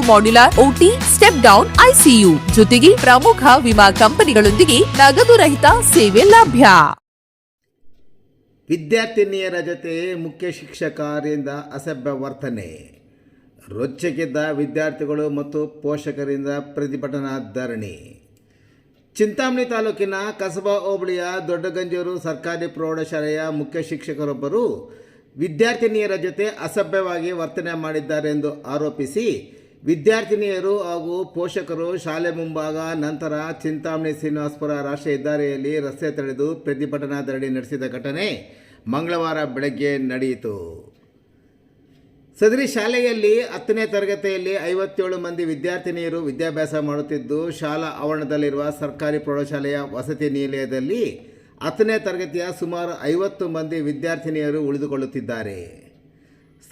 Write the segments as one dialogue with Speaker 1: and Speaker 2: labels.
Speaker 1: modular OT step down ICU ಜೊತೆಗೆ ಪ್ರಮುಖ ವಿಮಾ ಕಂಪನಿಗಳೊಂದಿಗೆ ನಗದು ರಹಿತ ಸೇವೆ ಲಭ್ಯ.
Speaker 2: ವಿದ್ಯಾರ್ಥಿನಿಯರ ಜೊತೆ ಮುಖ್ಯ ಶಿಕ್ಷಕರಿಂದ ಅಸಭ್ಯ ವರ್ತನೆ. ರೊಚ್ಚಗಿದ್ದ ವಿದ್ಯಾರ್ಥಿಗಳು ಮತ್ತು ಪೋಷಕರಿಂದ ಪ್ರತಿಭಟನಾ ಧರಣಿ. ಚಿಂತಾಮಣಿ ತಾಲೂಕಿನ ಕಸಬಾ ಹೋಬಳಿಯ ದೊಡ್ಡಗಂಜೂರು ಸರ್ಕಾರಿ ಪ್ರೌಢಶಾಲೆಯ ಮುಖ್ಯ ಶಿಕ್ಷಕರೊಬ್ಬರು ವಿದ್ಯಾರ್ಥಿನಿಯರ ಜೊತೆ ಅಸಭ್ಯವಾಗಿ ವರ್ತನೆ ಮಾಡಿದ್ದಾರೆ ಎಂದು ಆರೋಪಿಸಿ ವಿದ್ಯಾರ್ಥಿನಿಯರು ಹಾಗೂ ಪೋಷಕರು ಶಾಲೆ ಮುಂಭಾಗ, ನಂತರ ಚಿಂತಾಮಣಿ ಶ್ರೀನಿವಾಸಪುರ ರಾಷ್ಟ್ರೀಯ ಹೆದ್ದಾರಿಯಲ್ಲಿ ರಸ್ತೆ ತಡೆದು ಪ್ರತಿಭಟನಾ ಧರಣಿ ನಡೆಸಿದ ಘಟನೆ ಮಂಗಳವಾರ ಬೆಳಗ್ಗೆ ನಡೆಯಿತು. ಸದರಿ ಶಾಲೆಯಲ್ಲಿ ಹತ್ತನೇ ತರಗತಿಯಲ್ಲಿ ಐವತ್ತೇಳು ಮಂದಿ ವಿದ್ಯಾರ್ಥಿನಿಯರು ವಿದ್ಯಾಭ್ಯಾಸ ಮಾಡುತ್ತಿದ್ದು, ಶಾಲಾ ಆವರಣದಲ್ಲಿರುವ ಸರ್ಕಾರಿ ಪ್ರೌಢಶಾಲೆಯ ವಸತಿ ನಿಲಯದಲ್ಲಿ ಹತ್ತನೇ ತರಗತಿಯ ಸುಮಾರು ಐವತ್ತು ಮಂದಿ ವಿದ್ಯಾರ್ಥಿನಿಯರು ಉಳಿದುಕೊಳ್ಳುತ್ತಿದ್ದಾರೆ.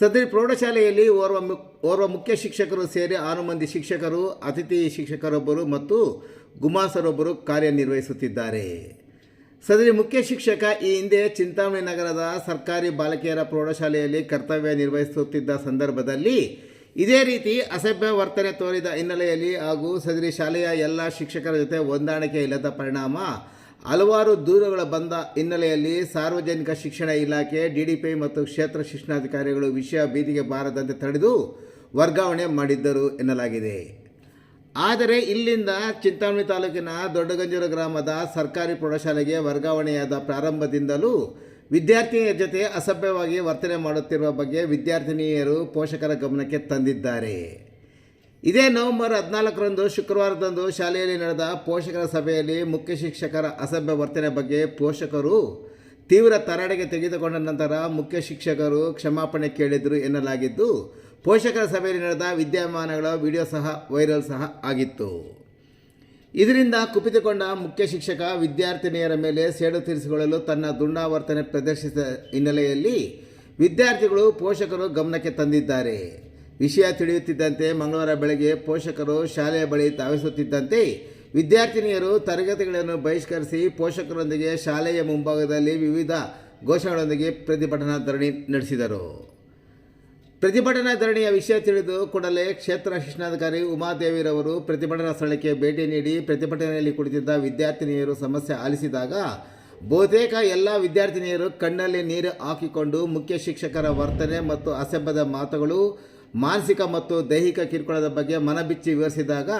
Speaker 2: ಸದರಿ ಪ್ರೌಢಶಾಲೆಯಲ್ಲಿ ಓರ್ವ ಮು, ಓರ್ವ ಮುಖ್ಯ ಶಿಕ್ಷಕರು ಸೇರಿ ಆರು ಮಂದಿ ಶಿಕ್ಷಕರು, ಅತಿಥಿ ಶಿಕ್ಷಕರೊಬ್ಬರು ಮತ್ತು ಗುಮಾಸರೊಬ್ಬರು ಕಾರ್ಯನಿರ್ವಹಿಸುತ್ತಿದ್ದಾರೆ. ಸದರಿ ಮುಖ್ಯ ಶಿಕ್ಷಕ ಈ ಹಿಂದೆ ಚಿಂತಾಮಣಿ ನಗರದ ಸರ್ಕಾರಿ ಬಾಲಕಿಯರ ಪ್ರೌಢಶಾಲೆಯಲ್ಲಿ ಕರ್ತವ್ಯ ನಿರ್ವಹಿಸುತ್ತಿದ್ದ ಸಂದರ್ಭದಲ್ಲಿ ಇದೇ ರೀತಿ ಅಸಭ್ಯ ವರ್ತನೆ ತೋರಿದ ಹಿನ್ನೆಲೆಯಲ್ಲಿ ಹಾಗೂ ಸದರಿ ಶಾಲೆಯ ಎಲ್ಲ ಶಿಕ್ಷಕರ ಜೊತೆ ಹೊಂದಾಣಿಕೆ ಇಲ್ಲದ ಪರಿಣಾಮ ಹಲವಾರು ದೂರುಗಳು ಬಂದ ಹಿನ್ನೆಲೆಯಲ್ಲಿ ಸಾರ್ವಜನಿಕ ಶಿಕ್ಷಣ ಇಲಾಖೆ ಡಿಡಿಪಿ ಮತ್ತು ಕ್ಷೇತ್ರ ಶಿಕ್ಷಣಾಧಿಕಾರಿಗಳು ವಿಷಯ ಬೀದಿಗೆ ಬಾರದಂತೆ ತಡೆದು ವರ್ಗಾವಣೆ ಮಾಡಿದ್ದರು ಎನ್ನಲಾಗಿದೆ. ಆದರೆ ಇಲ್ಲಿಂದ ಚಿಂತಾಮಣಿ ತಾಲೂಕಿನ ದೊಡ್ಡಗಂಜೂರು ಗ್ರಾಮದ ಸರ್ಕಾರಿ ಪ್ರೌಢಶಾಲೆಗೆ ವರ್ಗಾವಣೆಯಾದ ಪ್ರಾರಂಭದಿಂದಲೂ ವಿದ್ಯಾರ್ಥಿನಿಯ ಜೊತೆ ಅಸಭ್ಯವಾಗಿ ವರ್ತನೆ ಮಾಡುತ್ತಿರುವ ಬಗ್ಗೆ ವಿದ್ಯಾರ್ಥಿನಿಯರು ಪೋಷಕರ ಗಮನಕ್ಕೆ ತಂದಿದ್ದಾರೆ. ಇದೇ ನವೆಂಬರ್ ಹದಿನಾಲ್ಕರಂದು ಶುಕ್ರವಾರದಂದು ಶಾಲೆಯಲ್ಲಿ ನಡೆದ ಪೋಷಕರ ಸಭೆಯಲ್ಲಿ ಮುಖ್ಯ ಶಿಕ್ಷಕರ ಅಸಭ್ಯ ವರ್ತನೆ ಬಗ್ಗೆ ಪೋಷಕರು ತೀವ್ರ ತರಾಟೆಗೆ ತೆಗೆದುಕೊಂಡ ನಂತರ ಮುಖ್ಯ ಶಿಕ್ಷಕರು ಕ್ಷಮಾಪಣೆ ಕೇಳಿದರು ಎನ್ನಲಾಗಿದ್ದು, ಪೋಷಕರ ಸಭೆಯಲ್ಲಿ ನಡೆದ ವಿದ್ಯಮಾನಗಳ ವಿಡಿಯೋ ಸಹ ವೈರಲ್ ಸಹ ಆಗಿತ್ತು. ಇದರಿಂದ ಕುಪಿತುಕೊಂಡ ಮುಖ್ಯ ಶಿಕ್ಷಕ ವಿದ್ಯಾರ್ಥಿನಿಯರ ಮೇಲೆ ಸೇಡು ತೀರಿಸಿಕೊಳ್ಳಲು ತನ್ನ ದುಂಡಾವರ್ತನೆ ಪ್ರದರ್ಶಿಸಿದ ಹಿನ್ನೆಲೆಯಲ್ಲಿ ವಿದ್ಯಾರ್ಥಿಗಳು ಪೋಷಕರು ಗಮನಕ್ಕೆ ತಂದಿದ್ದಾರೆ. ವಿಷಯ ತಿಳಿಯುತ್ತಿದ್ದಂತೆ ಮಂಗಳವಾರ ಬೆಳಗ್ಗೆ ಪೋಷಕರು ಶಾಲೆಯ ಬಳಿ ಧಾವಿಸುತ್ತಿದ್ದಂತೆ ವಿದ್ಯಾರ್ಥಿನಿಯರು ತರಗತಿಗಳನ್ನು ಬಹಿಷ್ಕರಿಸಿ ಪೋಷಕರೊಂದಿಗೆ ಶಾಲೆಯ ಮುಂಭಾಗದಲ್ಲಿ ವಿವಿಧ ಘೋಷಣೆಗಳೊಂದಿಗೆ ಪ್ರತಿಭಟನಾ ಧರಣಿ ನಡೆಸಿದರು. ಪ್ರತಿಭಟನಾ ಧರಣಿಯ ವಿಷಯ ತಿಳಿದು ಕೂಡಲೇ ಕ್ಷೇತ್ರ ಶಿಕ್ಷಣಾಧಿಕಾರಿ ಉಮಾದೇವಿರವರು ಪ್ರತಿಭಟನಾ ಸ್ಥಳಕ್ಕೆ ಭೇಟಿ ನೀಡಿ ಪ್ರತಿಭಟನೆಯಲ್ಲಿ ಕುಳಿತಿದ್ದ ವಿದ್ಯಾರ್ಥಿನಿಯರು ಸಮಸ್ಯೆ ಆಲಿಸಿದಾಗ ಬಹುತೇಕ ಎಲ್ಲ ವಿದ್ಯಾರ್ಥಿನಿಯರು ಕಣ್ಣಲ್ಲಿ ನೀರು ಹಾಕಿಕೊಂಡು ಮುಖ್ಯ ಶಿಕ್ಷಕರ ವರ್ತನೆ ಮತ್ತು ಅಸಭ್ಯದ ಮಾತುಗಳು ಮಾನಸಿಕ ಮತ್ತು ದೈಹಿಕ ಕಿರುಕುಳದ ಬಗ್ಗೆ ಮನಬಿಚ್ಚಿ ವಿವರಿಸಿದಾಗ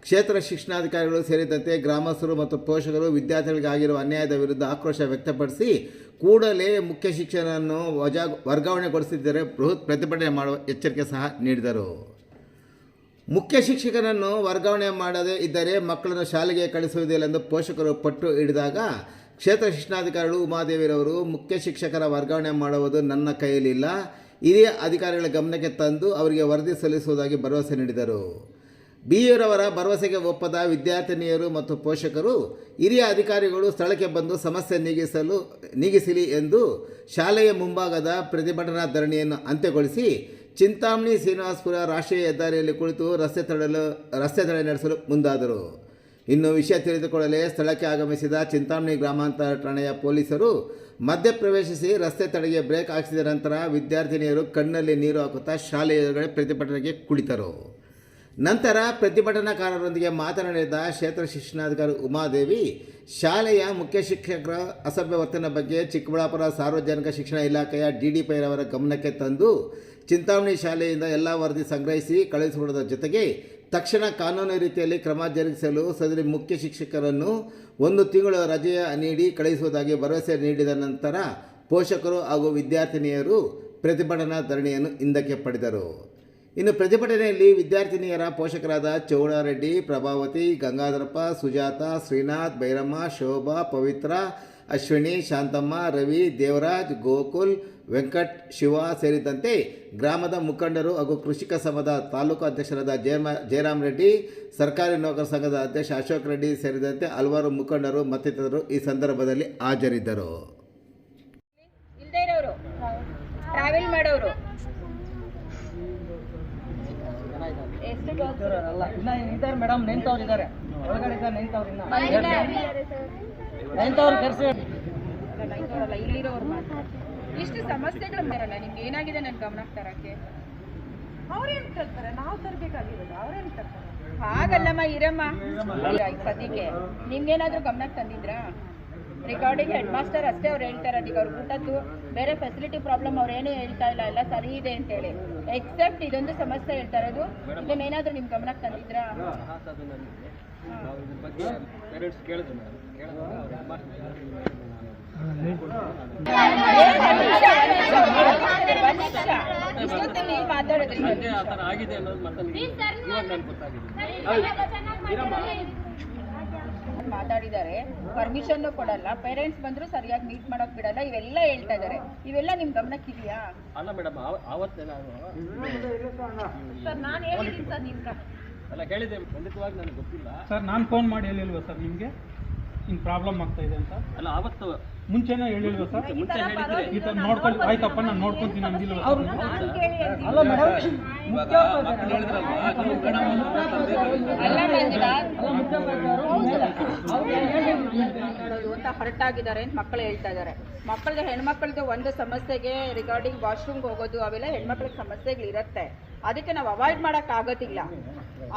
Speaker 2: ಕ್ಷೇತ್ರ ಶಿಕ್ಷಣಾಧಿಕಾರಿಗಳು ಸೇರಿದಂತೆ ಗ್ರಾಮಸ್ಥರು ಮತ್ತು ಪೋಷಕರು ವಿದ್ಯಾರ್ಥಿಗಳಿಗೆ ಆಗಿರುವ ಅನ್ಯಾಯದ ವಿರುದ್ಧ ಆಕ್ರೋಶ ವ್ಯಕ್ತಪಡಿಸಿ ಕೂಡಲೇ ಮುಖ್ಯ ಶಿಕ್ಷಕರನ್ನು ವಜಾ ವರ್ಗಾವಣೆಗೊಳಿಸಿದ್ದರೆ ಬೃಹತ್ ಪ್ರತಿಭಟನೆ ಮಾಡುವ ಎಚ್ಚರಿಕೆ ಸಹ ನೀಡಿದರು. ಮುಖ್ಯ ಶಿಕ್ಷಕರನ್ನು ವರ್ಗಾವಣೆ ಮಾಡದೇ ಇದ್ದರೆ ಮಕ್ಕಳನ್ನು ಶಾಲೆಗೆ ಕಳಿಸುವುದಿಲ್ಲ ಎಂದು ಪೋಷಕರು ಪಟ್ಟು ಹಿಡಿದಾಗ ಕ್ಷೇತ್ರ ಶಿಕ್ಷಣಾಧಿಕಾರಿಗಳು ಉಮಾದೇವಿರವರು ಮುಖ್ಯ ಶಿಕ್ಷಕರ ವರ್ಗಾವಣೆ ಮಾಡುವುದು ನನ್ನ ಕೈಯಲ್ಲಿಲ್ಲ. ಹಿರಿಯ ಅಧಿಕಾರಿಗಳ ಗಮನಕ್ಕೆ ತಂದು ಅವರಿಗೆ ವರದಿ ಸಲ್ಲಿಸುವುದಾಗಿ ಭರವಸೆ ನೀಡಿದರು. ಬಿ ಬಿಯವರವರ ಭರವಸೆಗೆ ಒಪ್ಪದ ವಿದ್ಯಾರ್ಥಿನಿಯರು ಮತ್ತು ಪೋಷಕರು, ಹಿರಿಯ ಅಧಿಕಾರಿಗಳು ಸ್ಥಳಕ್ಕೆ ಬಂದು ಸಮಸ್ಯೆ ನೀಗಿಸಲು ನೀಗಿಸಲಿ ಎಂದು ಶಾಲೆಯ ಮುಂಭಾಗದ ಪ್ರತಿಭಟನಾ ಧರಣಿಯನ್ನು ಅಂತ್ಯಗೊಳಿಸಿ ಚಿಂತಾಮಣಿ ಶ್ರೀನಿವಾಸಪುರ ರಾಷ್ಟ್ರೀಯ ಹೆದ್ದಾರಿಯಲ್ಲಿ ಕುಳಿತು ರಸ್ತೆ ತಡೆಯಲು ರಸ್ತೆ ತಡೆ ನಡೆಸಲು ಮುಂದಾದರು. ಇನ್ನು ವಿಷಯ ತಿಳಿದುಕೊಳ್ಳಲೇ ಸ್ಥಳಕ್ಕೆ ಆಗಮಿಸಿದ ಚಿಂತಾಮಣಿ ಗ್ರಾಮಾಂತರ ಠಾಣೆಯ ಪೊಲೀಸರು ಮಧ್ಯಪ್ರವೇಶಿಸಿ ರಸ್ತೆ ತಡೆಗೆ ಬ್ರೇಕ್ ಹಾಕಿಸಿದ ನಂತರ ವಿದ್ಯಾರ್ಥಿನಿಯರು ಕಣ್ಣಲ್ಲಿ ನೀರು ಹಾಕುತ್ತಾ ಶಾಲೆಯ ಪ್ರತಿಭಟನೆಗೆ ಕುಳಿತರು. ನಂತರ ಪ್ರತಿಭಟನಾಕಾರರೊಂದಿಗೆ ಮಾತನಾಡಿದ ಕ್ಷೇತ್ರ ಶಿಕ್ಷಣಾಧಿಕಾರಿ ಉಮಾದೇವಿ, ಶಾಲೆಯ ಮುಖ್ಯ ಶಿಕ್ಷಕರ ಅಸಭ್ಯ ವರ್ತನೆ ಬಗ್ಗೆ ಚಿಕ್ಕಬಳ್ಳಾಪುರ ಸಾರ್ವಜನಿಕ ಶಿಕ್ಷಣ ಇಲಾಖೆಯ ಡಿ ಡಿ ಪೈರವರ ಗಮನಕ್ಕೆ ತಂದು ಚಿಂತಾಮಣಿ ಶಾಲೆಯಿಂದ ಎಲ್ಲ ವರದಿ ಸಂಗ್ರಹಿಸಿ ಕಳುಹಿಸಿಕೊಡುವುದರ ಜೊತೆಗೆ ತಕ್ಷಣ ಕಾನೂನು ರೀತಿಯಲ್ಲಿ ಕ್ರಮ ಜರುಗಿಸಲು ಸದರಿ ಮುಖ್ಯ ಶಿಕ್ಷಕರನ್ನು ಒಂದು ತಿಂಗಳು ರಜೆಯ ನೀಡಿ ಕಳುಹಿಸುವುದಾಗಿ ಭರವಸೆ ನೀಡಿದ ನಂತರ ಪೋಷಕರು ಹಾಗೂ ವಿದ್ಯಾರ್ಥಿನಿಯರು ಪ್ರತಿಭಟನಾ ಧರಣಿಯನ್ನು ಹಿಂದಕ್ಕೆ ಪಡೆದರು. ಇನ್ನು ಪ್ರತಿಭಟನೆಯಲ್ಲಿ ವಿದ್ಯಾರ್ಥಿನಿಯರ ಪೋಷಕರಾದ ಚೌಡಾರೆಡ್ಡಿ ಪ್ರಭಾವತಿ, ಗಂಗಾಧರಪ್ಪ, ಸುಜಾತ, ಶ್ರೀನಾಥ್ ಭೈರಮ್ಮ ಶೋಭಾ, ಪವಿತ್ರ, ಅಶ್ವಿನಿ, ಶಾಂತಮ್ಮ, ರವಿ, ದೇವರಾಜ್, ಗೋಕುಲ್ ವೆಂಕಟ್ ಶಿವ ಸೇರಿದಂತೆ ಗ್ರಾಮದ ಮುಖಂಡರು ಹಾಗೂ ಕೃಷಿಕ ಸಂಘದ ತಾಲೂಕು ಅಧ್ಯಕ್ಷರಾದ ಜಯಮ ಜಯರಾಮ್ ರೆಡ್ಡಿ ಸರ್ಕಾರಿ ನೌಕರ ಸಂಘದ ಅಧ್ಯಕ್ಷ ಅಶೋಕ್ ರೆಡ್ಡಿ ಸೇರಿದಂತೆ ಹಲವಾರು ಮುಖಂಡರು ಮತ್ತಿತರರು ಈ ಸಂದರ್ಭದಲ್ಲಿ ಹಾಜರಿದ್ದರು.
Speaker 3: ಇಲ್ಲಿರೋರು ಮಾತ್ರ. ಇಷ್ಟು ಸಮಸ್ಯೆಗಳು ಬರಲ್ಲ ನಿಮ್ಗೆ ಏನಾಗಿದೆ ನನ್ನ ಗಮನಕ್ಕೆ ತರಕ್ಕೆ
Speaker 4: ಅವ್ರೇನ್ ತರ್ತಾರೆ ನಾವು ತರ್ಬೇಕಾಗಿರೋದು ಅವ್ರೇನ್ ತರ್ತಾರೆ?
Speaker 3: ಹಾಗಲ್ಲಮ್ಮ ಇರಮ್ಮ. ಈಗ ಸದ್ಯಕ್ಕೆ ನಿಮ್ಗೇನಾದ್ರೂ ಗಮನಕ್ಕೆ ತಂದಿದ್ರಾ? ರೆಕಾರ್ಡಿಂಗ್ ಹೆಡ್ ಮಾಸ್ಟರ್ ಅಷ್ಟೇ ಅವ್ರು ಹೇಳ್ತಾರೆ ಈಗ ಅವ್ರು ಊಟದ್ದು ಬೇರೆ ಫೆಸಿಲಿಟಿ ಪ್ರಾಬ್ಲಮ್ ಅವ್ರೇನು ಹೇಳ್ತಾ ಇಲ್ಲ ಎಲ್ಲ ಸರಿ ಇದೆ ಅಂತ ಹೇಳಿ. ಎಕ್ಸೆಪ್ಟ್ ಇದೊಂದು ಸಮಸ್ಯೆ ಹೇಳ್ತಾ ಇರೋದು ಇದನ್ನೇನಾದ್ರೂ ನಿಮ್ ಗಮನಕ್ಕೆ ತಂದಿದ್ರಾ?
Speaker 5: ಪೇರೆಂಟ್ಸ್ ಕೇಳಿದ್ರು.
Speaker 3: ಮಾತಾಡಿದ್ದಾರೆ. ಪರ್ಮಿಷನ್ ಕೊಡಲ್ಲ. ಪೇರೆಂಟ್ಸ್ ಬಂದ್ರು ಸರಿಯಾಗಿ ಮೀಟ್ ಮಾಡೋಕ್ ಬಿಡಲ್ಲ. ಇವೆಲ್ಲ ಹೇಳ್ತಾ ಇದಾರೆ ಇವೆಲ್ಲ ನಿಮ್ ಗಮನಕ್ಕಿದೆಯಾ?
Speaker 5: ಅಲ್ಲ ಮೇಡಮ್ ಆವತ್ತೇ ನಾನು
Speaker 4: ಸರ್ ನಾನು ಹೇಳಿದ್ದೀನಿ ಸರ್ ನಿಮ್ಗೆ.
Speaker 5: ಅಲ್ಲ ಹೇಳಿದೆ ಖಂಡಿತವಾಗಿ ನನಗೆ ಗೊತ್ತಿಲ್ಲ.
Speaker 6: ಸರ್ ನಾನು ಫೋನ್ ಮಾಡಿ ಹೇಳಿಲ್ವಾ ಸರ್ ನಿಮಗೆ? ಹಿಂಗೆ ಪ್ರಾಬ್ಲಮ್ ಆಗ್ತಾ ಇದೆ ಅಂತ?
Speaker 5: ಅಲ್ಲ ಆವತ್ತು
Speaker 6: ಮುಂಚೆನೇ ಹೇಳಿಲ್ವ ಸರ್?
Speaker 5: ಮುಂಚೆ ಹೇಳಿದ್ರೆ
Speaker 6: ಈ ಥರ ನೋಡ್ಕೊಂಡು ಆಯ್ತಪ್ಪ ನಾನು ನೋಡ್ಕೊಂತೀನಿ ಅಂದಿಲ್ವಾ?
Speaker 5: ಅಲ್ಲ ಮೇಡಮ್
Speaker 3: ಹರ್ಟ್ ಆಗಿದ್ದಾರೆ ಅಂತ ಮಕ್ಕಳು ಹೇಳ್ತಾ ಇದ್ದಾರೆ. ಮಕ್ಕಳಿಗೆ ಹೆಣ್ಮಕ್ಳದ್ದು ಒಂದು ಸಮಸ್ಯೆಗೆ ರಿಗಾರ್ಡಿಂಗ್ ವಾಶ್ರೂಮ್ಗೆ ಹೋಗೋದು ಅವೆಲ್ಲ ಹೆಣ್ಮಕ್ಳಿಗೆ ಸಮಸ್ಯೆಗಳಿರುತ್ತೆ. ಅದಕ್ಕೆ ನಾವು ಅವಾಯ್ಡ್ ಮಾಡಕ್ ಆಗೋದಿಲ್ಲ.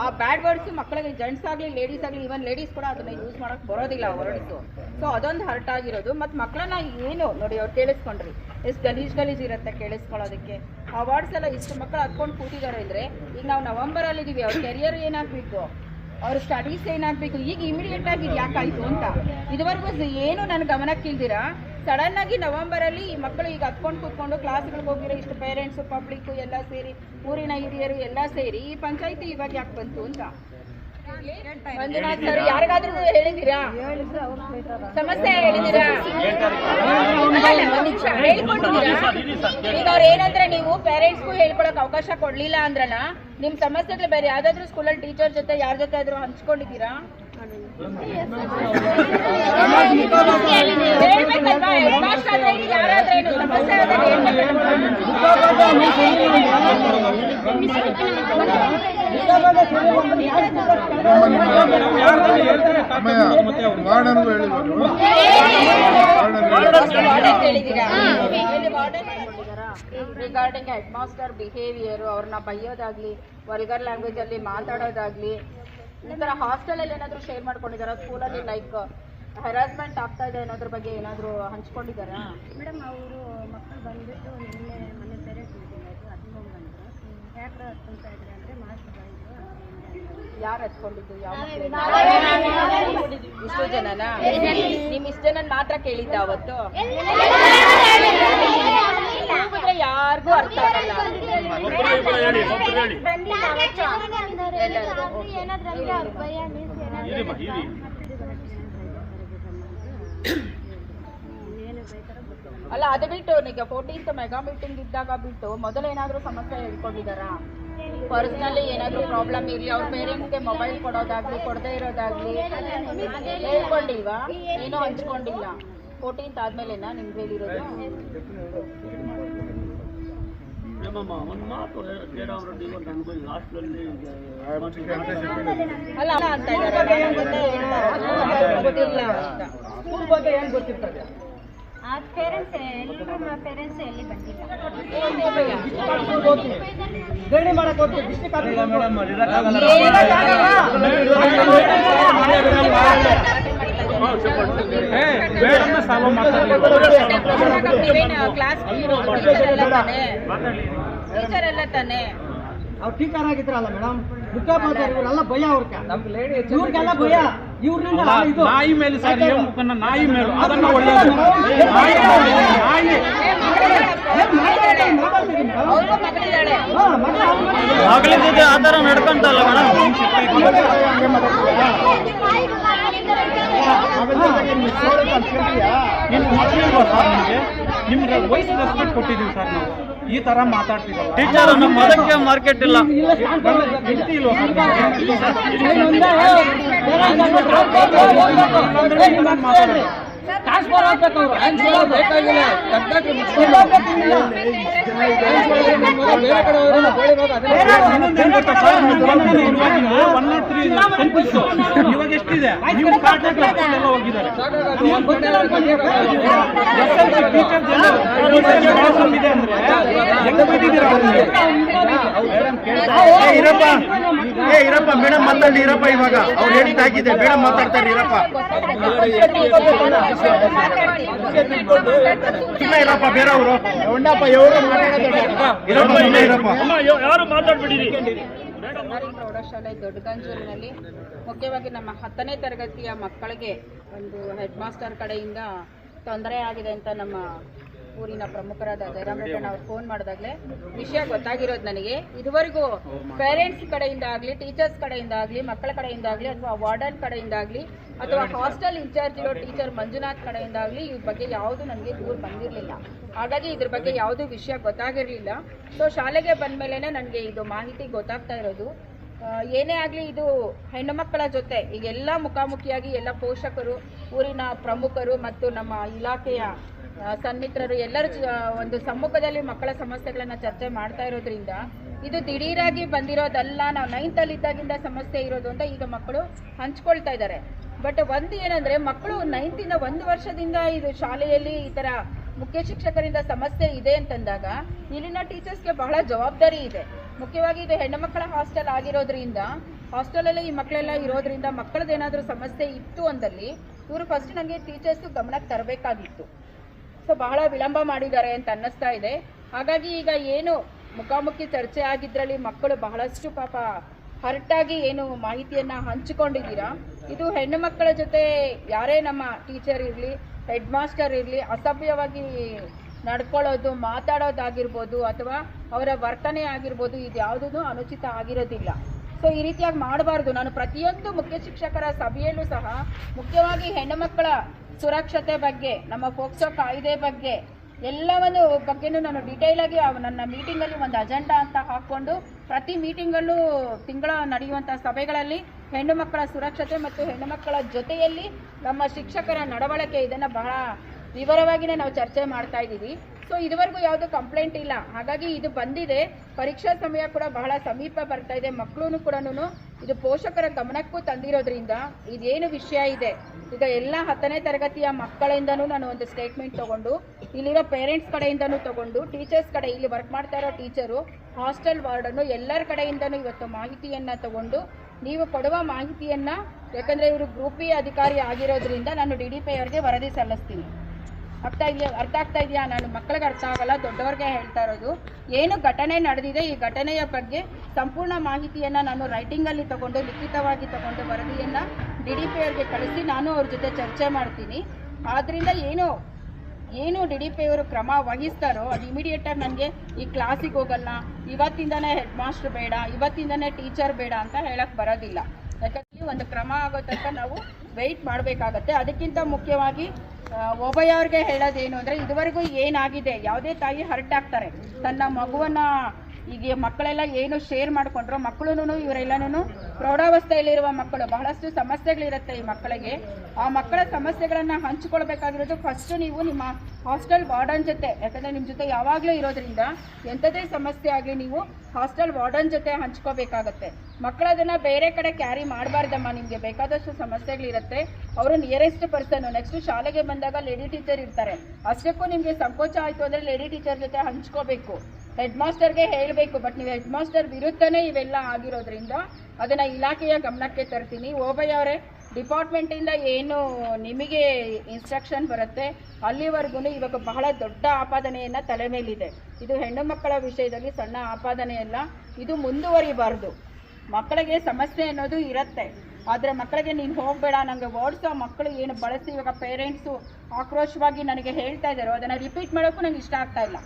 Speaker 3: ಆ ಬ್ಯಾಡ್ ವರ್ಡ್ಸ್ ಮಕ್ಕಳಿಗೆ ಜೆಂಟ್ಸ್ ಆಗಲಿ ಲೇಡೀಸ್ ಆಗಲಿ ಇವನ್ ಲೇಡೀಸ್ ಕೂಡ ಅದನ್ನ ಯೂಸ್ ಮಾಡಕ್ ಬರೋದಿಲ್ಲ ವರ್ಡ್ಸು ಸೊ ಅದೊಂದು ಹರ್ಟ್ ಆಗಿರೋದು. ಮತ್ತು ಮಕ್ಕಳನ್ನ ಏನು ನೋಡಿ, ಅವ್ರು ಕೇಳಿಸ್ಕೊಂಡ್ರಿ. ಎಷ್ಟು ಗಲೀಜ್ ಗಲೀಜ್ ಇರುತ್ತೆ ಕೇಳಿಸ್ಕೊಳ್ಳೋದಕ್ಕೆ. ಅವಾರ್ಡ್ಸ್ ವರ್ಡ್ಸ್ ಎಲ್ಲ ಇಷ್ಟು ಮಕ್ಕಳು ಹತ್ಕೊಂಡು ಕೂತಿದ್ದಾರೆ ಅಂದರೆ, ಈಗ ನಾವು ನವಂಬರಲ್ಲಿ ಇದೀವಿ ಅವ್ರ ಕೆರಿಯರ್ ಏನಾಗಬೇಕು? ಅವ್ರ ಸ್ಟಡೀಸ್ ಏನಾಗಬೇಕು? ಈಗ ಇಮಿಡಿಯೇಟ್ ಆಗಿ ಇದು ಆಯ್ತು ಅಂತ. ಇದುವರೆಗೂ ಏನು ನನ್ನ ಗಮನಕ್ಕೆ ಇಲ್ದಿರಾ? ಸಡನ್ ಆಗಿ ನವೆಂಬರಲ್ಲಿ ಈ ಮಕ್ಕಳು ಈಗ ಹತ್ಕೊಂಡು ಕೂತ್ಕೊಂಡು ಕ್ಲಾಸ್ಗಳಿಗೆ ಹೋಗಿರೋ ಇಷ್ಟು ಪೇರೆಂಟ್ಸು ಪಬ್ಲಿಕ್ಕು ಎಲ್ಲ ಸೇರಿ, ಊರಿನ ಹಿರಿಯರು ಎಲ್ಲ ಸೇರಿ, ಈ ಪಂಚಾಯಿತಿ ಇವಾಗ ಯಾಕೆ ಬಂತು ಅಂತ. ಮಂಜುನಾಥ್ ಸರ್, ಯಾರಿಗಾದ್ರೂ ಹೇಳಿದ್ದೀರಾ? ಸಮಸ್ಯೆ ಹೇಳಿದ್ದೀರಾ? ನಿಮಿಷ ಈಗ ಅವ್ರು ಏನಂದ್ರೆ ನೀವು ಪೇರೆಂಟ್ಸ್ಗೂ ಹೇಳ್ಕೊಳಕ್ ಅವಕಾಶ ಕೊಡ್ಲಿಲ್ಲ ಅಂದ್ರಲ್ಲ, ನಿಮ್ ಸಮಸ್ಯೆಗಳು ಬೇರೆ, ಯಾವ್ದಾದ್ರು ಸ್ಕೂಲಲ್ಲಿ ಟೀಚರ್ ಜೊತೆ, ಯಾರ ಜೊತೆ ಆದ್ರೂ ಹಂಚ್ಕೊಂಡಿದ್ದೀರಾ? ರಿಗಾರ್ಡಿಂಗ್ ಹೆಡ್ ಮಾಸ್ಟರ್ ಬಿಹೇವಿಯರ್ ಅವ್ರನ್ನ ಬೈಯೋದಾಗ್ಲಿ ವಲ್ಗರ್ ಲ್ಯಾಂಗ್ವೇಜ್ ಅಲ್ಲಿ ಮಾತಾಡೋದಾಗ್ಲಿ ಈ ತರ ಹಾಸ್ಟೆಲ್ ಅಲ್ಲಿ ಏನಾದ್ರು ಶೇರ್ ಮಾಡ್ಕೊಂಡಿದಾರ ಸ್ಕೂಲಲ್ಲಿ ಲೈಕ್ ಹರಾಸ್ಮೆಂಟ್ ಆಗ್ತಾ ಇದೆ ಅನ್ನೋದ್ರ ಬಗ್ಗೆ ಏನಾದರೂ ಹಂಚ್ಕೊಂಡಿದ್ದಾರಾ
Speaker 4: ಮೇಡಮ್ ಅವರು ಮಕ್ಕಳು ಬಂದ್ಬಿಟ್ಟು ನಿನ್ನೆ ಮನೆ ಪೇರೆಂಟ್ಸ್ ಮೀಟಿಂಗ್ ಆಯಿತು ಹತ್ಕೊಂಡು ಬಂದರು ಯಾಕೆ ಹತ್ಕೊಂತ ಇದ್ರೆ ಅಂದರೆ ಮಾಸ್ಟರ್ ಬಂದರು
Speaker 3: ಯಾರು ಹಚ್ಕೊಂಡಿದ್ದು ಯಾವ? ಇಷ್ಟು ಜನನಾ ನಿಮ್ಮ ಇಷ್ಟು ಜನ ಮಾತ್ರ ಕೇಳಿದ್ದ ಅವತ್ತು ಯಾರಿಗೂ ಅರ್ಥ ಆಗಲ್ಲ ಅಲ್ಲ ಅದು ಬಿಟ್ಟು ಈಗ ಫೋರ್ಟೀನ್ತ್ ಮೆಗಾ ಮೀಟಿಂಗ್ ಇದ್ದಾಗ ಬಿಟ್ಟು ಮೊದಲು ಏನಾದರೂ ಸಮಸ್ಯೆ ಹೇಳ್ಕೊಂಡಿದಾರಾ ಪರ್ಸ್ನಲಿ ಏನಾದರೂ ಪ್ರಾಬ್ಲಮ್ ಇರಲಿ ಅವ್ರ ಪೇರೆಂಟ್ಸ್ಗೆ ಮೊಬೈಲ್ ಕೊಡೋದಾಗ್ಲಿ ಕೊಡದೇ ಇರೋದಾಗ್ಲಿ ಹೇಳ್ಕೊಂಡಿಲ್ವಾ? ಏನೂ ಹಂಚ್ಕೊಂಡಿಲ್ಲ. ಫೋರ್ಟೀನ್ತ್ ಆದ್ಮೇಲೆನಾ ನಿಮ್ಗೆ ಹೇಳಿರೋದು
Speaker 5: ಮೇಮಮ್ಮ ಒಂದು ಮಾತು ಜಯರಾಮ್ ರೆಡ್ಡಿ ಅವರು ನನಗೂ ಲಾಸ್ಟಲ್ಲಿ
Speaker 3: ಅಲ್ಲ ಅಲ್ಲ ಅಂತ ಇದ್ದಾರೆ ಗೊತ್ತಿಲ್ಲ
Speaker 5: ಸ್ಕೂಲ್ ಬಗ್ಗೆ ಏನು ಗೊತ್ತಿರ್ತದೆ
Speaker 4: ಆ ಪೇರೆಂಟ್ಸ್ ಎಲ್ಲರೂ ಪೇರೆಂಟ್ಸ್ ಎಲ್ಲಿ ಬಂದಿಲ್ಲ
Speaker 5: ಗಡಿ ಮಾಡಕ್ ಹೋಗ್ತೀವಿ ಆಫೀಸ್
Speaker 6: ಮೇಡಮ್ ಏ ಮೇಡಮ್ನ ಸಾಲ್ವ್ ಮಾಡ್ತಾರೆ
Speaker 3: ಕ್ಲಾಸ್ ಟೀಚರ್ ಎಲ್ಲ ತಾನೆ
Speaker 5: ಅವ್ರು ಟೀಚರ್ ಆಗಿದ್ರಲ್ಲ ಮೇಡಮ್ ಮುಖ್ಯೋಪಾಧ್ಯಾಯ ಇವರೆಲ್ಲ ಭಯ ಅವ್ರಿಗೆ ಇವ್ರಿಗೆಲ್ಲ ಭಯ ಇವ್ರನ್ನ ಇದು
Speaker 6: ನಾಯಿ ಮೇಲೆ ಸರ್ ಮುಖಂಡ ನಾಯಿ ಮೇಲೆ ಅದನ್ನ ಒಳ್ಳೇದು ನಾಯಿ ನಾಯಿ
Speaker 3: ಅವ್ರಿಗೂ ಮಗಳಿದ್ದಾಳೆ
Speaker 6: ಮಗಳಿದ್ದೆ ಆ ಥರ ನಡ್ಕೊಂತಲ್ಲ ಮೇಡಮ್ ನಿಮ್ಗೆ ನಿಮಗೆ? ನಿಮ್ಗೆ ವಯಸ್ಸು ರೆಸ್ಪೆಕ್ಟ್ ಕೊಟ್ಟಿದ್ದೀವಿ ಸರ್ ನಾವು. ಈ ತರ ಮಾತಾಡ್ತಿದ್ದೀವಿ
Speaker 7: ಟೀಚರ್ ನಮ್ಮ ಅದಕ್ಕೆ ಮಾರ್ಕೆಟ್ ಇಲ್ಲ.
Speaker 6: ಹೆಂಡತಿ ಇಲ್ವಾ ಸರ್ ಮಾತಾಡೋದು
Speaker 5: ಟ್ರಾನ್ಸ್ಫರ್ ಆಗ್ಬೇಕು ಅವ್ರು.
Speaker 6: ಇವಾಗ ಎಷ್ಟಿದೆ ನೀವು ಎಲ್ಲ ಹೋಗಿದ್ದಾರೆ ಅವ್ರಿಗೆ?
Speaker 7: ಏ ಇರಪ್ಪ. ಏ ಇರಪ್ಪ. ಮೇಡಮ್ ಮಾತಾಡಿ ಇರಪ್ಪ ಇವಾಗ. ಅವ್ರು ಹೇಳಿದ್ದಾಗಿದೆ ಮೇಡಮ್ ಮಾತಾಡ್ತಾರೆ ಇರಪ್ಪ. ಸುಮ್ಮನೆ ಇರಪ್ಪ ಬೇರೆಯವರು ಹೊಂಡಪ್ಪ ಎವರು
Speaker 6: ಯಾರು
Speaker 3: ಪ್ರೌಢಶಾಲೆ ದೊಡ್ಡಗಂಜೂರಿನಲ್ಲಿ ಮುಖ್ಯವಾಗಿ ನಮ್ಮ ಹತ್ತನೇ ತರಗತಿಯ ಮಕ್ಕಳಿಗೆ ಒಂದು ಹೆಡ್ ಮಾಸ್ಟರ್ ಕಡೆಯಿಂದ ತೊಂದರೆ ಆಗಿದೆ ಅಂತ ನಮ್ಮ ಊರಿನ ಪ್ರಮುಖರಾದ ಜಯರಾಮರೆಡ್ಡಿ ಅವ್ರು ಫೋನ್ ಮಾಡಿದಾಗಲೇ ವಿಷಯ ಗೊತ್ತಾಗಿರೋದು ನನಗೆ. ಇದುವರೆಗೂ ಪೇರೆಂಟ್ಸ್ ಕಡೆಯಿಂದ ಆಗಲಿ ಟೀಚರ್ಸ್ ಕಡೆಯಿಂದ ಆಗಲಿ ಮಕ್ಕಳ ಕಡೆಯಿಂದ ಆಗಲಿ ಅಥವಾ ವಾರ್ಡನ್ ಕಡೆಯಿಂದ ಆಗಲಿ ಅಥವಾ ಹಾಸ್ಟೆಲ್ ಇನ್ಚಾರ್ಜ್ ಇರೋ ಟೀಚರ್ ಮಂಜುನಾಥ್ ಕಡೆಯಿಂದ ಆಗಲಿ ಇವ್ರ ಬಗ್ಗೆ ಯಾವುದು ನನಗೆ ದೂರು ಬಂದಿರಲಿಲ್ಲ. ಹಾಗಾಗಿ ಇದ್ರ ಬಗ್ಗೆ ಯಾವುದೂ ವಿಷಯ ಗೊತ್ತಾಗಿರಲಿಲ್ಲ. ಸೊ ಶಾಲೆಗೆ ಬಂದ ಮೇಲೆ ನನಗೆ ಇದು ಮಾಹಿತಿ ಗೊತ್ತಾಗ್ತಾ ಇರೋದು. ಏನೇ ಆಗಲಿ ಇದು ಹೆಣ್ಣು ಮಕ್ಕಳ ಜೊತೆ ಈಗೆಲ್ಲ ಮುಖಾಮುಖಿಯಾಗಿ ಎಲ್ಲ ಪೋಷಕರು ಊರಿನ ಪ್ರಮುಖರು ಮತ್ತು ನಮ್ಮ ಇಲಾಖೆಯ ಸನ್ಮಿತ್ರರು ಎಲ್ಲರ ಒಂದು ಸಮ್ಮುಖದಲ್ಲಿ ಮಕ್ಕಳ ಸಮಸ್ಯೆಗಳನ್ನು ಚರ್ಚೆ ಮಾಡ್ತಾ ಇರೋದ್ರಿಂದ ಇದು ದಿಢೀರಾಗಿ ಬಂದಿರೋದಲ್ಲ, ನಾವು ನೈನ್ತಲ್ಲಿ ಇದ್ದಾಗಿಂದ ಸಮಸ್ಯೆ ಇರೋದು ಅಂತ ಈಗ ಮಕ್ಕಳು ಹಂಚ್ಕೊಳ್ತಾ ಇದ್ದಾರೆ. ಬಟ್ ಒಂದು ಏನಂದ್ರೆ, ಮಕ್ಕಳು ನೈನ್ತಿಂದ ಒಂದು ವರ್ಷದಿಂದ ಇದು ಶಾಲೆಯಲ್ಲಿ ಈ ತರ ಮುಖ್ಯ ಶಿಕ್ಷಕರಿಂದ ಸಮಸ್ಯೆ ಇದೆ ಅಂತಂದಾಗ ಇಲ್ಲಿನ ಟೀಚರ್ಸ್ಗೆ ಬಹಳ ಜವಾಬ್ದಾರಿ ಇದೆ. ಮುಖ್ಯವಾಗಿ ಇದು ಹೆಣ್ಣು ಮಕ್ಕಳ ಹಾಸ್ಟೆಲ್ ಆಗಿರೋದ್ರಿಂದ ಹಾಸ್ಟೆಲಲ್ಲಿ ಈ ಮಕ್ಕಳೆಲ್ಲ ಇರೋದ್ರಿಂದ ಮಕ್ಕಳದ್ದೇನಾದರೂ ಸಮಸ್ಯೆ ಇತ್ತು ಅಂದಲ್ಲಿ ಇವರು ಫಸ್ಟ್ ನನಗೆ ಟೀಚರ್ಸು ಗಮನಕ್ಕೆ ತರಬೇಕಾಗಿತ್ತು. ಸೊ ಬಹಳ ವಿಳಂಬ ಮಾಡಿದ್ದಾರೆ ಅಂತ ಅನ್ನಿಸ್ತಾ ಇದೆ. ಹಾಗಾಗಿ ಈಗ ಏನು ಮುಖಾಮುಖಿ ಚರ್ಚೆ ಆಗಿದ್ರಲ್ಲಿ ಮಕ್ಕಳು ಬಹಳಷ್ಟು ಪಾಪ ಹರ್ಟಾಗಿ ಏನು ಮಾಹಿತಿಯನ್ನ ಹಂಚಿಕೊಂಡಿದ್ದೀರಾ? ಇದು ಹೆಣ್ಣು ಮಕ್ಕಳ ಜೊತೆ ಯಾರೇ ನಮ್ಮ ಟೀಚರ್ ಇರಲಿ, ಹೆಡ್ ಮಾಸ್ಟರ್ ಇರಲಿ, ಅಸಭ್ಯವಾಗಿ ನಡ್ಕೊಳ್ಳೋದು, ಮಾತಾಡೋದಾಗಿರ್ಬೋದು ಅಥವಾ ಅವರ ವರ್ತನೆ ಆಗಿರ್ಬೋದು ಇದು ಯಾವುದೂ ಅನುಚಿತ ಆಗಿರೋದಿಲ್ಲ. ಸೊ ಈ ರೀತಿಯಾಗಿ ಮಾಡಬಾರ್ದು. ನಾನು ಪ್ರತಿಯೊಂದು ಮುಖ್ಯ ಶಿಕ್ಷಕರ ಸಭೆಯಲ್ಲೂ ಸಹ ಮುಖ್ಯವಾಗಿ ಹೆಣ್ಣು ಮಕ್ಕಳ ಸುರಕ್ಷತೆ ಬಗ್ಗೆ, ನಮ್ಮ ಫೋಕ್ಸೋ ಕಾಯ್ದೆ ಬಗ್ಗೆ ಎಲ್ಲವನ್ನು ಬಗ್ಗೆನೂ ನಾನು ಡೀಟೇಲ್ ಆಗಿ ನನ್ನ ಮೀಟಿಂಗಲ್ಲಿ ಒಂದು ಅಜೆಂಡಾ ಅಂತ ಹಾಕ್ಕೊಂಡು ಪ್ರತಿ ಮೀಟಿಂಗಲ್ಲೂ ತಿಂಗಳ ನಡೆಯುವಂಥ ಸಭೆಗಳಲ್ಲಿ ಹೆಣ್ಣು ಮಕ್ಕಳ ಸುರಕ್ಷತೆ ಮತ್ತು ಹೆಣ್ಣು ಮಕ್ಕಳ ಜೊತೆಯಲ್ಲಿ ನಮ್ಮ ಶಿಕ್ಷಕರ ನಡವಳಿಕೆ ಇದನ್ನು ಬಹಳ ವಿವರವಾಗಿನೇ ನಾವು ಚರ್ಚೆ ಮಾಡ್ತಾ ಇದ್ದೀವಿ. ಸೊ ಇದುವರೆಗೂ ಯಾವುದು ಕಂಪ್ಲೇಂಟ್ ಇಲ್ಲ. ಹಾಗಾಗಿ ಇದು ಬಂದಿದೆ. ಪರೀಕ್ಷಾ ಸಮಯ ಕೂಡ ಬಹಳ ಸಮೀಪ ಬರ್ತಾ ಇದೆ. ಮಕ್ಕಳು ಕೂಡ ಇದು ಪೋಷಕರ ಗಮನಕ್ಕೂ ತಂದಿರೋದ್ರಿಂದ ಇದೇನು ವಿಷಯ ಇದೆ. ಈಗ ಎಲ್ಲ ಹತ್ತನೇ ತರಗತಿಯ ಮಕ್ಕಳಿಂದನೂ ನಾನು ಒಂದು ಸ್ಟೇಟ್ಮೆಂಟ್ ತಗೊಂಡು, ಇಲ್ಲಿರೋ ಪೇರೆಂಟ್ಸ್ ಕಡೆಯಿಂದನೂ ತಗೊಂಡು ಟೀಚರ್ಸ್ ಕಡೆ ಇಲ್ಲಿ ವರ್ಕ್ ಮಾಡ್ತಾ ಇರೋ ಟೀಚರು ಹಾಸ್ಟೆಲ್ ವಾರ್ಡನ್ನು ಎಲ್ಲರ ಕಡೆಯಿಂದನೂ ಇವತ್ತು ಮಾಹಿತಿಯನ್ನು ತಗೊಂಡು, ನೀವು ಕೊಡುವ ಮಾಹಿತಿಯನ್ನ, ಯಾಕಂದರೆ ಇವರು ಗ್ರೂಪಿ ಅಧಿಕಾರಿ ಆಗಿರೋದ್ರಿಂದ ನಾನು ಡಿ ಡಿ ಪಿ ಅವರಿಗೆ ವರದಿ ಸಲ್ಲಿಸ್ತೀನಿ. ಅರ್ಥ ಇದೆಯಾ ಅರ್ಥ ಆಗ್ತಾ ಇದೆಯಾ? ನಾನು ಮಕ್ಕಳಿಗೆ ಅರ್ಥ ಆಗಲ್ಲ, ದೊಡ್ಡವ್ರಿಗೆ ಹೇಳ್ತಾ ಇರೋದು. ಏನು ಘಟನೆ ನಡೆದಿದೆ, ಈ ಘಟನೆಯ ಬಗ್ಗೆ ಸಂಪೂರ್ಣ ಮಾಹಿತಿಯನ್ನು ನಾನು ರೈಟಿಂಗಲ್ಲಿ ತಗೊಂಡು, ಲಿಖಿತವಾಗಿ ತಗೊಂಡು ವರದಿಯನ್ನು ಡಿ ಡಿ ಪಿ ಅವ್ರಿಗೆ ಕಳಿಸಿ ನಾನು ಅವ್ರ ಜೊತೆ ಚರ್ಚೆ ಮಾಡ್ತೀನಿ. ಆದ್ದರಿಂದ ಏನು ಏನು ಡಿ ಡಿ ಪಿ ಅವರು ಕ್ರಮ ವಹಿಸ್ತಾರೋ, ಅದು ಇಮಿಡಿಯೇಟಾಗಿ ನನಗೆ ಈ ಕ್ಲಾಸಿಗೆ ಹೋಗಲ್ಲ. ಇವತ್ತಿಂದನೇ ಹೆಡ್ ಮಾಸ್ಟರ್ ಬೇಡ, ಇವತ್ತಿಂದನೇ ಟೀಚರ್ ಬೇಡ ಅಂತ ಹೇಳಕ್ಕೆ ಬರೋದಿಲ್ಲ. ಯಾಕಂದ್ರೆ ಒಂದು ಕ್ರಮ ಆಗೋ ತನಕ ನಾವು ವೆಯ್ಟ್ ಮಾಡಬೇಕಾಗತ್ತೆ. ಅದಕ್ಕಿಂತ ಮುಖ್ಯವಾಗಿ ಒಬ್ಬಯ್ಯ ಅವ್ರಿಗೆ ಹೇಳೋದೇನು ಅಂದರೆ, ಇದುವರೆಗೂ ಏನಾಗಿದೆ, ಯಾವುದೇ ತಾಯಿ ಹರ್ಟ್ ಆಗ್ತಾರೆ. ತನ್ನ ಮಗುವನ್ನ ಈಗ ಮಕ್ಕಳೆಲ್ಲ ಏನು ಶೇರ್ ಮಾಡಿಕೊಂಡ್ರು ಮಕ್ಕಳು ಇವರೆಲ್ಲನೂ ಪ್ರೌಢಾವಸ್ಥೆಯಲ್ಲಿರುವ ಮಕ್ಕಳು. ಬಹಳಷ್ಟು ಸಮಸ್ಯೆಗಳಿರುತ್ತೆ ಈ ಮಕ್ಕಳಿಗೆ. ಆ ಮಕ್ಕಳ ಸಮಸ್ಯೆಗಳನ್ನು ಹಂಚಿಕೊಳ್ಬೇಕಾಗಿರೋದು ಫಸ್ಟ್ ನೀವು ನಿಮ್ಮ ಹಾಸ್ಟೆಲ್ ವಾರ್ಡನ್ ಜೊತೆ, ಯಾಕಂದರೆ ನಿಮ್ಮ ಜೊತೆ ಯಾವಾಗಲೂ ಇರೋದ್ರಿಂದ ಎಂಥದೇ ಸಮಸ್ಯೆ ಆಗಲಿ ನೀವು ಹಾಸ್ಟೆಲ್ ವಾರ್ಡನ್ ಜೊತೆ ಹಂಚ್ಕೋಬೇಕಾಗತ್ತೆ. ಮಕ್ಕಳದನ್ನು ಬೇರೆ ಕಡೆ ಕ್ಯಾರಿ ಮಾಡಬಾರ್ದಮ್ಮ ನಿಮಗೆ. ಬೇಕಾದಷ್ಟು ಸಮಸ್ಯೆಗಳಿರುತ್ತೆ. ಅವರು ನಿಯರೆಸ್ಟ್ ಪರ್ಸನ್ ನೆಕ್ಸ್ಟ್ ಶಾಲೆಗೆ ಬಂದಾಗ ಲೇಡಿ ಟೀಚರ್ ಇರ್ತಾರೆ. ಅಷ್ಟಕ್ಕೂ ನಿಮಗೆ ಸಂಕೋಚ ಆಯಿತು ಅಂದರೆ ಲೇಡಿ ಟೀಚರ್ ಜೊತೆ ಹಂಚ್ಕೋಬೇಕು. ಹೆಡ್ ಮಾಸ್ಟರ್ಗೆ ಹೇಳಬೇಕು ಬಟ್ ನೀವು ಹೆಡ್ ಮಾಸ್ಟರ್ ವಿರುದ್ಧನೇ ಇವೆಲ್ಲ ಆಗಿರೋದ್ರಿಂದ ಅದನ್ನು ಇಲಾಖೆಯ ಗಮನಕ್ಕೆ ತರ್ತೀನಿ. ಓಬಯ್ಯ ಅವರೇ, ಡಿಪಾರ್ಟ್ಮೆಂಟಿಂದ ಏನು ನಿಮಗೆ ಇನ್ಸ್ಟ್ರಕ್ಷನ್ ಬರುತ್ತೆ ಅಲ್ಲಿವರೆಗೂ ಇವಾಗ ಬಹಳ ದೊಡ್ಡ ಆಪಾದನೆಯನ್ನು ತಲೆ ಮೇಲಿದೆ. ಇದು ಹೆಣ್ಣು ಮಕ್ಕಳ ವಿಷಯದಲ್ಲಿ ಸಣ್ಣ ಆಪಾದನೆ ಅಲ್ಲ, ಇದು ಮುಂದುವರಿಬಾರ್ದು. ಮಕ್ಕಳಿಗೆ ಸಮಸ್ಯೆ ಅನ್ನೋದು ಇರುತ್ತೆ. ಆದರೆ ಮಕ್ಕಳಿಗೆ ನೀನು ಹೋಗಬೇಡ ನನಗೆ ವರ್ಡ್ಸ್ ಮಕ್ಕಳು ಏನು ಬಳಸಿ ಇವಾಗ ಪೇರೆಂಟ್ಸು ಆಕ್ರೋಶವಾಗಿ ನನಗೆ ಹೇಳ್ತಾ ಇದ್ದಾರೋ ಅದನ್ನು ರಿಪೀಟ್ ಮಾಡೋಕ್ಕೂ ನನಗೆ ಇಷ್ಟ ಆಗ್ತಾ ಇಲ್ಲ.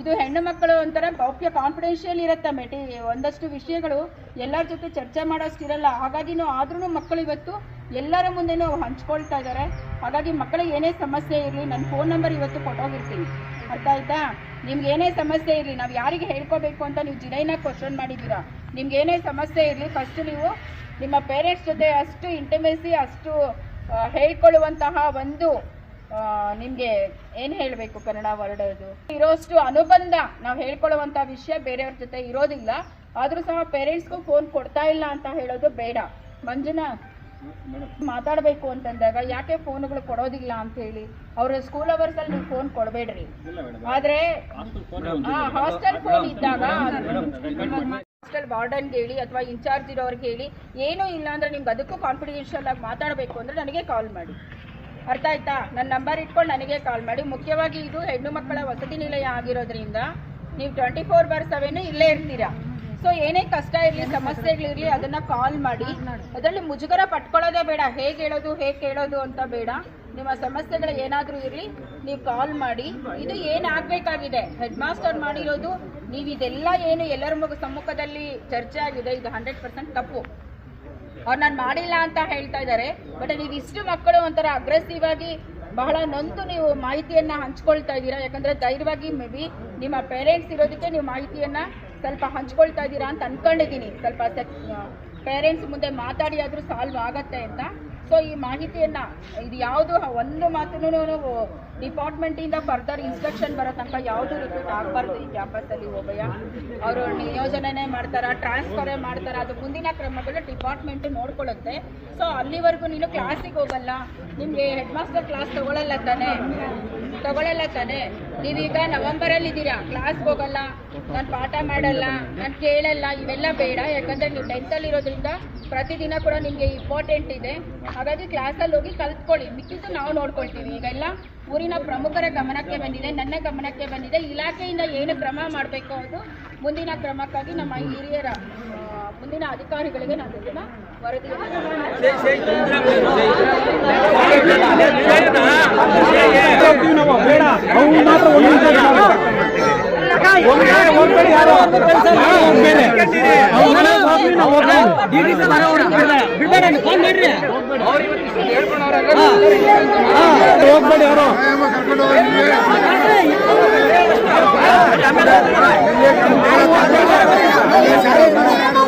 Speaker 3: ಇದು ಹೆಣ್ಣು ಮಕ್ಕಳು ಒಂಥರ ಗೌಪ್ಯ ಕಾನ್ಫಿಡೆನ್ಷಿಯಲ್ ಇರುತ್ತೆ ಮೆಟಿ. ಒಂದಷ್ಟು ವಿಷಯಗಳು ಎಲ್ಲರ ಜೊತೆ ಚರ್ಚೆ ಮಾಡೋಷ್ಟು ಇರಲ್ಲ. ಹಾಗಾಗಿನೂ ಆದ್ರೂ ಮಕ್ಕಳು ಇವತ್ತು ಎಲ್ಲರ ಮುಂದೆನೂ ಹಂಚ್ಕೊಳ್ತಾ ಇದ್ದಾರೆ ಹಾಗಾಗಿ ಮಕ್ಕಳಿಗೆ ಏನೇ ಸಮಸ್ಯೆ ಇರಲಿ ನನ್ನ ಫೋನ್ ನಂಬರ್ ಇವತ್ತು ಕೊಟ್ಟೋಗಿರ್ತೀನಿ. ಅರ್ಥ ಆಯ್ತಾ? ನಿಮ್ಗೆ ಏನೇ ಸಮಸ್ಯೆ ಇರಲಿ, ನಾವು ಯಾರಿಗೆ ಹೇಳ್ಕೋಬೇಕು ಅಂತ ನೀವು ಜಿನೈನ ಕ್ವಶನ್ ಮಾಡಿದ್ದೀರಾ? ನಿಮ್ಗೆ ಏನೇ ಸಮಸ್ಯೆ ಇರಲಿ ಫಸ್ಟ್ ನೀವು ನಿಮ್ಮ ಪೇರೆಂಟ್ಸ್ ಜೊತೆ ಅಷ್ಟು ಇಂಟಿಮೆಸಿ ಅಷ್ಟು ಹೇಳ್ಕೊಳ್ಳುವಂತಹ ಒಂದು ನಿಮಗೆ ಏನು ಹೇಳಬೇಕು ಕನ್ನಡ ವರ್ಡ್ ಅದು ಇರೋಷ್ಟು ಅನುಬಂಧ ನಾವು ಹೇಳ್ಕೊಳ್ಳುವಂಥ ವಿಷಯ ಬೇರೆಯವ್ರ ಜೊತೆ ಇರೋದಿಲ್ಲ. ಆದರೂ ಸಹ ಪೇರೆಂಟ್ಸ್ಗೂ ಫೋನ್ ಕೊಡ್ತಾ ಇಲ್ಲ ಅಂತ ಹೇಳೋದು ಬೇಡ. ಮಂಜುನಾ ಮಾತಾಡ್ಬೇಕು ಅಂತಂದಾಗ ಯಾಕೆ ಫೋನ್ಗಳು ಕೊಡೋದಿಲ್ಲ ಅಂತ ಹೇಳಿ? ಅವ್ರ ಸ್ಕೂಲ್ ಅವರ್ಸ್ ಅಲ್ಲಿ ನೀವು ಫೋನ್ ಕೊಡಬೇಡ್ರಿ. ಆದ್ರೆ ಹಾಸ್ಟೆಲ್ ಫೋನ್ ಇದ್ದಾಗ ಹಾಸ್ಟೆಲ್ ವಾರ್ಡನ್ ಹೇಳಿ ಅಥವಾ ಇನ್ಚಾರ್ಜ್ ಇರೋರ್ಗೆ ಹೇಳಿ ಏನೂ ಇಲ್ಲ ಅಂದ್ರೆ ನಿಮ್ಗೆ ಅದಕ್ಕೂ ಕಾನ್ಫಿಡೆನ್ಷಿಯಲ್ ಆಗಿ ಮಾತಾಡಬೇಕು ಅಂದ್ರೆ ನನಗೆ ಕಾಲ್ ಮಾಡಿ. ಅರ್ಥ ಆಯ್ತಾ? ನನ್ನ ನಂಬರ್ ಇಟ್ಕೊಂಡು ನನಗೆ ಕಾಲ್ ಮಾಡಿ. ಮುಖ್ಯವಾಗಿ ಇದು ಹೆಣ್ಣು ಮಕ್ಕಳ ವಸತಿ ನಿಲಯ ಆಗಿರೋದ್ರಿಂದ ನೀವು ಟ್ವೆಂಟಿ ಫೋರ್ ಬಾರ್ ಸೆವೆನ್ ಇಲ್ಲೇ ಇರ್ತೀರಾ? ಸೊ ಏನೇ ಕಷ್ಟ ಇರಲಿ ಸಮಸ್ಯೆಗಳಿರಲಿ ಅದನ್ನ ಕಾಲ್ ಮಾಡಿ. ಅದರಲ್ಲಿ ಮುಜುಗರ ಪಟ್ಕೊಳ್ಳೋದೇ ಬೇಡ. ಹೇಗೆ ಹೇಳೋದು, ಹೇಗೆ ಕೇಳೋದು ಅಂತ ಬೇಡ. ನಿಮ್ಮ ಸಮಸ್ಯೆಗಳು ಏನಾದರೂ ಇರಲಿ, ನೀವು ಕಾಲ್ ಮಾಡಿ. ಇದು ಏನಾಗಬೇಕಾಗಿದೆ? ಹೆಡ್ ಮಾಸ್ಟರ್ ಮಾಡಿರೋದು ನೀವು ಇದೆಲ್ಲ ಏನು ಎಲ್ಲರ ಮಗು ಸಮ್ಮುಖದಲ್ಲಿ ಚರ್ಚೆ ಆಗಿದೆ ಇದು ಹಂಡ್ರೆಡ್ ಪರ್ಸೆಂಟ್ ತಪ್ಪು. ಅವ್ರು ನಾನು ಮಾಡಿಲ್ಲ ಅಂತ ಹೇಳ್ತಾ ಇದ್ದಾರೆ ಬಟ್ ನೀವು ಇಷ್ಟು ಮಕ್ಕಳು ಒಂಥರ ಅಗ್ರೆಸಿವ್ ಆಗಿ ಬಹಳ ನೊಂದು ನೀವು ಮಾಹಿತಿಯನ್ನ ಹಂಚ್ಕೊಳ್ತಾ ಇದ್ದೀರಾ? ಯಾಕಂದ್ರೆ ಧೈರ್ಯವಾಗಿ ಮೇ ಬಿ ನಿಮ್ಮ ಪೇರೆಂಟ್ಸ್ ಇರೋದಕ್ಕೆ ನೀವು ಮಾಹಿತಿಯನ್ನ ಸ್ವಲ್ಪ ಹಂಚ್ಕೊಳ್ತಾ ಇದ್ದೀರಾ ಅಂತ ಅನ್ಕೊಂಡಿದ್ದೀನಿ. ಸ್ವಲ್ಪ ಪೇರೆಂಟ್ಸ್ ಮುಂದೆ ಮಾತಾಡಿ ಆದ್ರೂ ಸಾಲ್ವ್ ಆಗತ್ತೆ ಅಂತ. ಸೊ ಈ ಮಾಹಿತಿಯನ್ನ, ಇದು ಯಾವುದು, ಒಂದು ಮಾತನ್ನು ಡಿಪಾರ್ಟ್ಮೆಂಟ್ ಇಂದ ಫರ್ದರ್ ಇನ್ಸ್ಟ್ರಕ್ಷನ್ ಬರೋ ತನಕ ಯಾವುದು ರಿಪೀಟ್ ಆಗಬಾರ್ದು ಈ ಕ್ಯಾಂಪಸ್ ಅಲ್ಲಿ ಹೋಗಯ್ಯ ಅವರು ನಿಯೋಜನೆ ಮಾಡ್ತಾರಾ ಟ್ರಾನ್ಸ್ಫರೇ ಮಾಡ್ತಾರ, ಅದು ಮುಂದಿನ ಕ್ರಮಗಳು ಡಿಪಾರ್ಟ್ಮೆಂಟ್ ನೋಡ್ಕೊಳ್ಳುತ್ತೆ. ಸೊ ಅಲ್ಲಿವರೆಗೂ ನೀನು ಕ್ಲಾಸಿಗೆ ಹೋಗಲ್ಲ. ನಿಮಗೆ ಹೆಡ್ ಮಾಸ್ಟರ್ ಕ್ಲಾಸ್ ತಗೊಳ್ಳಲ್ಲ ತಾನೆ? ತಗೊಳ್ಳಲ್ಲ ತಾನೆ? ನೀವೀಗ ನವೆಂಬರಲ್ಲಿ ಇದ್ದೀರಾ? ಕ್ಲಾಸ್ಗೆ ಹೋಗಲ್ಲ. ನಾನು ಪಾಠ ಮಾಡಲ್ಲ. ನಾನು ಕೇಳಲ್ಲ. ಇವೆಲ್ಲ ಬೇಡ. ಯಾಕಂದ್ರೆ ನೀವು ಟೆಂತಲ್ಲಿ ಇರೋದ್ರಿಂದ ಪ್ರತಿದಿನ ಕೂಡ ನಿಮಗೆ ಇಂಪಾರ್ಟೆಂಟ್ ಇದೆ ಹಾಗಾಗಿ ಕ್ಲಾಸಲ್ಲಿ ಹೋಗಿ ಕಲ್ತ್ಕೊಳ್ಳಿ ಮಿಕ್ಕಿದ್ದು ನಾವು ನೋಡ್ಕೊಳ್ತೀವಿ ಈಗೆಲ್ಲ ಊರಿನ ಪ್ರಮುಖರ ಗಮನಕ್ಕೆ ಬಂದಿದೆ ನನ್ನ ಗಮನಕ್ಕೆ ಬಂದಿದೆ ಇಲಾಖೆಯಿಂದ ಏನು ಕ್ರಮ ಮಾಡಬೇಕು ಅದು ಮುಂದಿನ ಕ್ರಮಕ್ಕಾಗಿ ನಮ್ಮ ಹಿರಿಯರ ಮುಂದಿನ ಅಧಿಕಾರಿಗಳಿಗೆ ನಾನು ವರದಿ ವರದಿಯನ್ನು
Speaker 6: ಬೇಡ ಅವ್ನು ಮಾತ್ರ ಒಂದು ನಿಮಿಷ ಒಬ್ಬರೇ ಒಬ್ಬರೇ ಯಾರೋ ಹೋಗ್ಬೇಡಿ ಯಾರು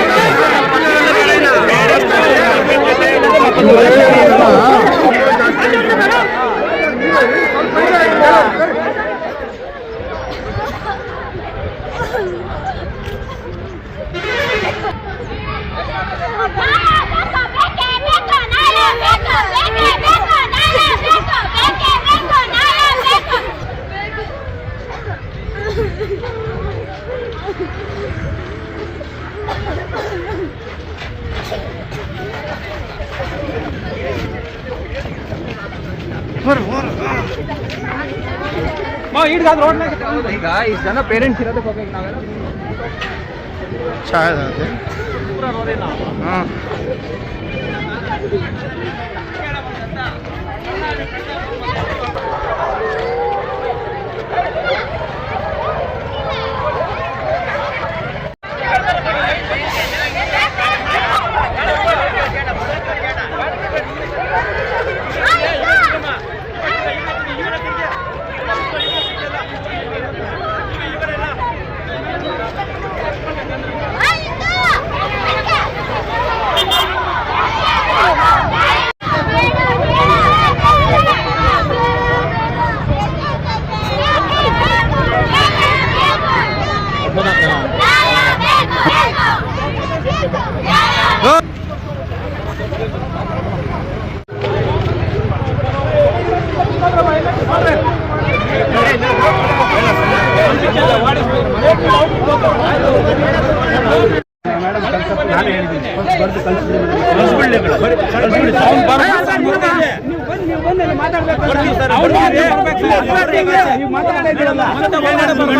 Speaker 8: ಈಗ ಇಷ್ಟು ಜನ ಪೇರೆಂಟ್ಸ್ ಇರೋದಕ್ಕೆ ಹೋಗ್ಬೇಕು ನಾವೆಲ್ಲ?
Speaker 7: ಹಾಂ
Speaker 6: ನಾನು ಹೇಳಿದ್ದೀನಿ ಕಳಿಸ್ಬಿಡ್ಲಿ ಕಳಿಸ್ಬಿಡಿ ಅವ್ನು ಬರ್ತಾನೆ, ಅವ್ನು ಬರ್ತಾನೆ.
Speaker 9: ಬಂದು ನೀವು ಬಂದು ಅಲ್ಲಿ ಮಾತಾಡ್ಬೇಕು
Speaker 10: ಬರ್ತೀವಿ ಸರ್.
Speaker 9: ಅವ್ರು
Speaker 10: ಬರ್ತೀವಿ.
Speaker 9: ಬರ್ಬೇಕು. ನೀವು ಮಾತಾಡ್ತಿದ್ದೀರಲ್ಲ.
Speaker 10: ಮತ್ತೆ ಒಳಗಡೆ ಬರ್ಬೇಕು.
Speaker 6: ನಿಮ್ಗೆ ಅಲ್ಲ, ನಿಮ್ ನಮಗೂ ಒಂದ್ಸರಿ ಎಲ್ಲೋ ಒಂದ್ ಕಡೆ ಏನಾದ್ರು
Speaker 9: ನಮ್ಮನ್ನ ತಾತ- ತಾತ- ತಾತ ರಿಕ್ಕಿದ್ದಕ್ಕೆ ಮಕ್ಕಳು ಇಷ್ಟು ಸಮಸ್ಯೆಗಳನ್ನ ನಮ್ಮ ಕಡೆ ಹೇಳ್ಕೊಂಡಿದ್ದಾರೆ.
Speaker 6: ಈಶ್ವರ ಹೇಳಿದ್ದಾರೆ ಈಗ ಹೋಗಿ ಮಾತಾಡೋಣ ಬನ್ನಿ ಅವರೆಲ್ಲ ಬಂದಿದ್ದಾರೆ ಅವ್ರು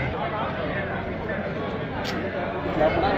Speaker 11: yapılan